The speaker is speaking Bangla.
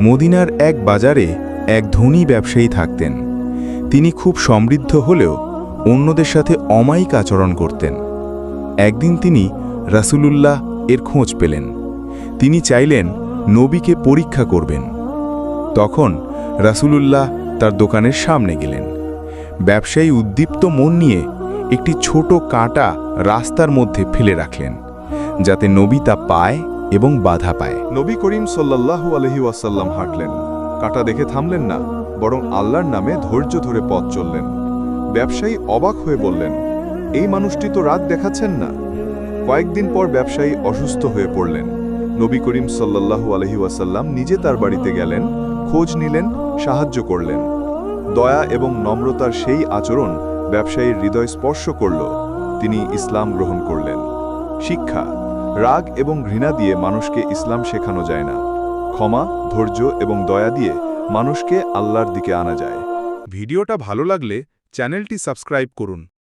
মদিনার এক বাজারে এক ধনী ব্যবসায়ী থাকতেন। তিনি খুব সমৃদ্ধ হলেও অন্যদের সাথে অমায়িক আচরণ করতেন। একদিন তিনি রাসূলুল্লাহ এর খোঁজ পেলেন। তিনি চাইলেন নবীকে পরীক্ষা করবেন। তখন রাসুলুল্লাহ তার দোকানের সামনে গেলেন। ব্যবসায়ী উদ্দীপ্ত মন নিয়ে একটি ছোট কাঁটা রাস্তার মধ্যে ফেলে রাখলেন, যাতে নবী তা পায় এবং বাধা পায়। নবী করিম সাল্লাল্লাহু আলহি ওয়াসাল্লাম হাঁটলেন। কাটা দেখে থামলেন না, বরং আল্লাহর নামে ধৈর্য ধরে পথ চললেন। ব্যবসায়ী অবাক হয়ে বললেন, এই মানুষটি তো রাত দেখাচ্ছেন না। কয়েকদিন পর ব্যবসায়ী অসুস্থ হয়ে পড়লেন। নবী করিম সাল্লাল্লাহু আলহি ওয়াসাল্লাম নিজে তার বাড়িতে গেলেন, খোঁজ নিলেন, সাহায্য করলেন। দয়া এবং নম্রতার সেই আচরণ ব্যবসায়ীর হৃদয় স্পর্শ করল। তিনি ইসলাম গ্রহণ করলেন। শিক্ষা রাগ এবং ঘৃণা দিয়ে মানুষকে ইসলাম শেখানো যায় না। ক্ষমা, ধৈর্য এবং দয়া দিয়ে মানুষকে আল্লাহর দিকে আনা যায়। ভিডিওটা ভালো লাগলে চ্যানেলটি সাবস্ক্রাইব করুন।